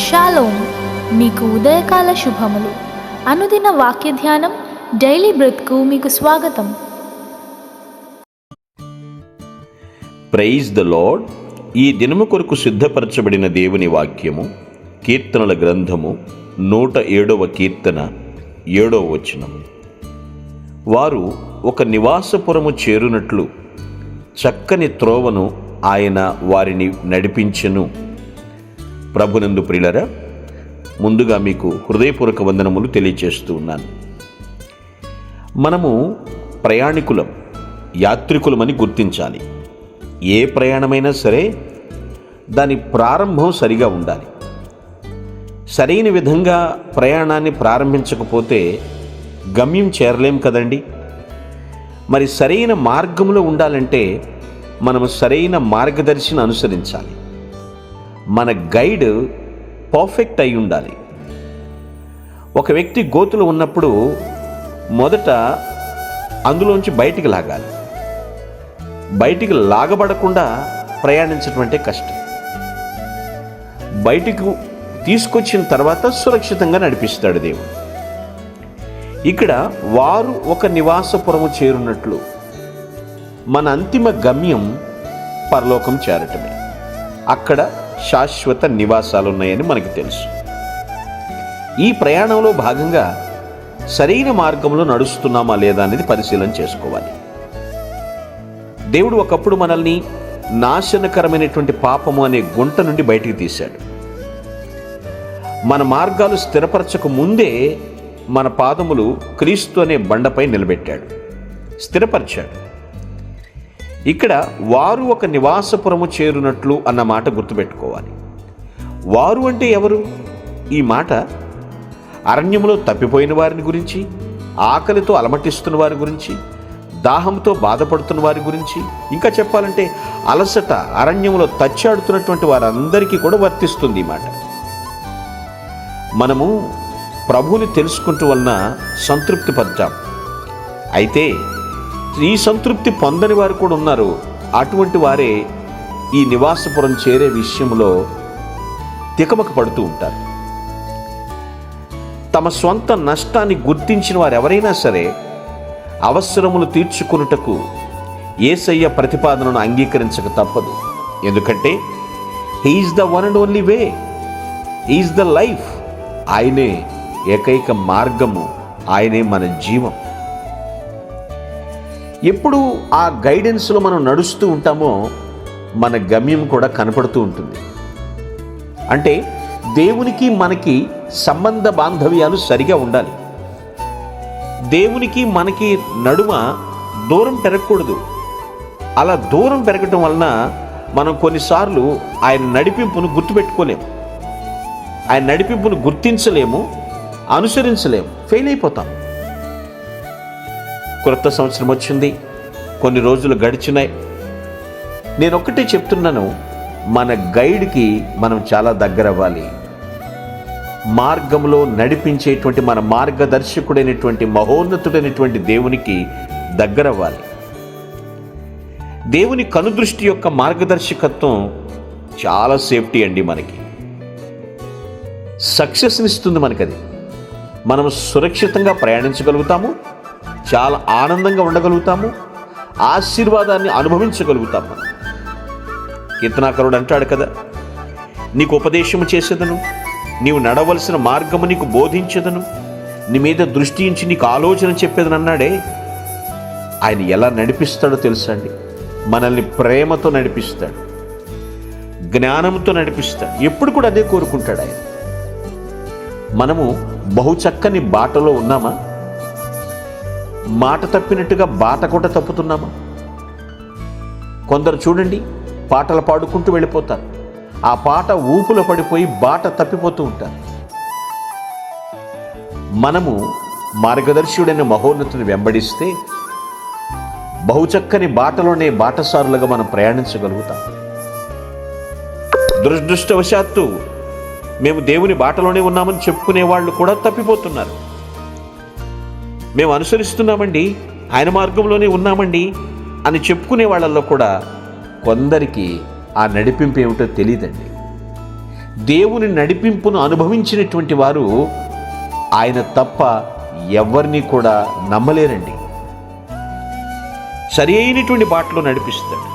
Shalom మీకు ఉదయకాల శుభములు. అనుదిన వాక్య ధ్యానం డైలీ బ్రత్కు మీకు స్వాగతం. ప్రైజ్ ద లాడ్ ఈ దినము కొరకు సిద్ధపరచబడిన దేవుని వాక్యము కీర్తనల గ్రంథము నూట ఏడవ కీర్తన ఏడవ వచనం వారు ఒక నివాసపురము చేరునట్లు చక్కని త్రోవను ఆయన వారిని నడిపించెను. ప్రభునందు ప్రియులరా ముందుగా మీకు హృదయపూర్వక వందనములు తెలియజేస్తూ ఉన్నాను. మనము ప్రయాణికులం యాత్రికులమని గుర్తించాలి. ఏ ప్రయాణమైనా సరే దాని ప్రారంభం సరిగా ఉండాలి. సరైన విధంగా ప్రయాణాన్ని ప్రారంభించకపోతే గమ్యం చేరలేం కదండి? మరి సరైన మార్గంలో ఉండాలంటే మనము సరైన మార్గదర్శిని అనుసరించాలి. మన గైడ్ పర్ఫెక్ట్ అయి ఉండాలి. ఒక వ్యక్తి గోతులో ఉన్నప్పుడు మొదట అందులోంచి బయటికి లాగాలి. బయటికి లాగబడకుండా ప్రయాణించడం అంటే కష్టం. బయటికి తీసుకొచ్చిన తర్వాత సురక్షితంగా నడిపిస్తాడు దేవుడు. ఇక్కడ వారు ఒక నివాసపురము చేరున్నట్లు. మన అంతిమ గమ్యం పరలోకం చేరటమే. అక్కడ శాశ్వత నివాసాలు ఉన్నాయని మనకు తెలుసు. ఈ ప్రయాణంలో భాగంగా సరైన మార్గంలో నడుస్తున్నామా లేదా అనేది పరిశీలన చేసుకోవాలి. దేవుడు ఒకప్పుడు మనల్ని నాశనకరమైనటువంటి పాపము అనే గుంట నుండి బయటికి తీశాడు. మన మార్గాలు స్థిరపరచక ముందే మన పాదములు క్రీస్తు అనే బండపై నిలబెట్టాడు స్థిరపరిచాడు. ఇక్కడ వారు ఒక నివాసపురము చేరునట్లు అన్న మాట గుర్తుపెట్టుకోవాలి. వారు అంటే ఎవరు? ఈ మాట అరణ్యములో తప్పిపోయిన వారిని గురించి ఆకలితో అలమటిస్తున్న వారి గురించి దాహంతో బాధపడుతున్న వారి గురించి ఇంకా చెప్పాలంటే అలసట అరణ్యంలో తచ్చాడుతున్నటువంటి వారందరికీ కూడా వర్తిస్తుంది ఈ మాట. మనము ప్రభువుని తెలుసుకుంటూ వలన సంతృప్తి పడ్డాం అయితే ఈ సంతృప్తి పొందని వారు కూడా ఉన్నారు. అటువంటి వారే ఈ నివాసపురం చేరే విషయంలో తికమక పడుతూ ఉంటారు. తమ సొంత నష్టాన్ని గుర్తించిన వారు ఎవరైనా సరే అవసరములు తీర్చుకున్నటకు ఏసయ్య ప్రతిపాదనను అంగీకరించక తప్పదు. ఎందుకంటే he is the one and only way is the life ఆయనే ఏకైక మార్గము ఆయనే మన జీవం. ఎప్పుడు ఆ గైడెన్స్లో మనం నడుస్తూ ఉంటామో మన గమ్యం కూడా కనపడుతూ ఉంటుంది. అంటే దేవునికి మనకి సంబంధ బాంధవ్యాలు సరిగా ఉండాలి. దేవునికి మనకి నడుమ దూరం పెరగకూడదు. అలా దూరం పెరగటం వలన మనం కొన్నిసార్లు ఆయన నడిపింపును గుర్తుపెట్టుకోలేము. ఆయన నడిపింపును గుర్తించలేము. అనుసరించలేం ఫెయిల్ అయిపోతాం. క్రొత్త సంవత్సరం వచ్చింది. కొన్ని రోజులు గడిచినాయి. నేను ఒక్కటే చెప్తున్నాను మన గైడ్కి మనం చాలా దగ్గర అవ్వాలి. మార్గంలో నడిపించేటువంటి మన మార్గదర్శకుడైనటువంటి మహోన్నతుడైనటువంటి దేవునికి దగ్గర అవ్వాలి. దేవుని కనుదృష్టి యొక్క మార్గదర్శకత్వం చాలా సేఫ్టీ అండి మనకి. సక్సెస్ని ఇస్తుంది మనకది. మనం సురక్షితంగా ప్రయాణించగలుగుతాము చాలా ఆనందంగా ఉండగలుగుతాము ఆశీర్వాదాన్ని అనుభవించగలుగుతాము. కీర్తనాకరుడు అంటాడు కదా నీకు ఉపదేశము చేసేదను నీవు నడవలసిన మార్గము నీకు బోధించేదను నీ మీద దృష్టించి నీకు ఆలోచన చెప్పేదని అన్నాడే. ఆయన ఎలా నడిపిస్తాడో తెలుసా అండి? మనల్ని ప్రేమతో నడిపిస్తాడు జ్ఞానంతో నడిపిస్తాడు. ఎప్పుడు కూడా అదే కోరుకుంటాడు ఆయన. మనము బహుచక్కని బాటలో ఉన్నామా? మాట తప్పినట్టుగా బాట కూడా తప్పుతున్నామా? కొందరు చూడండి పాటలు పాడుకుంటూ వెళ్ళిపోతారు. ఆ పాట ఊపులో పడిపోయి బాట తప్పిపోతూ ఉంటారు. మనము మార్గదర్శుడైన మహోన్నతుని వెంబడిస్తే బహుచక్కని బాటలోనే బాటసారులుగా మనం ప్రయాణించగలుగుతాం. దురదృష్టవశాత్తు మేము దేవుని బాటలోనే ఉన్నామని చెప్పుకునే వాళ్ళు కూడా తప్పిపోతున్నారు. మేము అనుసరిస్తున్నామండి ఆయన మార్గంలోనే ఉన్నామండి అని చెప్పుకునే వాళ్ళల్లో కూడా కొందరికి ఆ నడిపింపు ఏమిటో తెలియదండి దేవుని నడిపింపును అనుభవించినటువంటి వారు ఆయన తప్ప ఎవరిని కూడా నమ్మలేరండి. సరి అయినటువంటి బాటలో నడిపిస్తాడు.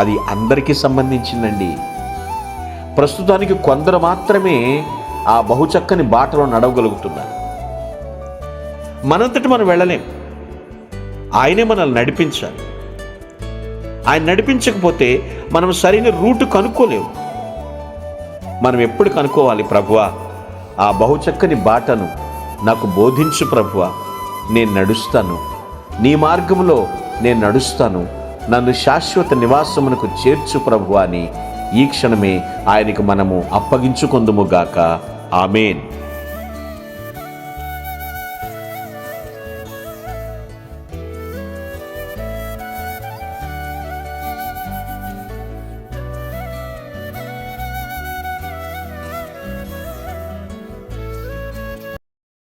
అది అందరికీ సంబంధించిందండి. ప్రస్తుతానికి కొందరు మాత్రమే ఆ బహుచక్కని బాటలో నడవగలుగుతున్నారు. మనంతటి మనం వెళ్ళలేం. ఆయనే మనల్ని నడిపించాలి. ఆయన నడిపించకపోతే మనం సరైన రూటు కనుక్కోలేము. మనం ఎప్పుడు కనుక్కోవాలి ప్రభువా? ఆ బహుచక్కని బాటను నాకు బోధించు ప్రభువా. నేను నడుస్తాను. నీ మార్గంలో నేను నడుస్తాను. నన్ను శాశ్వత నివాసమునకు చేర్చు ప్రభువా అని ఈ క్షణమే ఆయనకు మనము అప్పగించుకొందుముగాక ఆమెన్.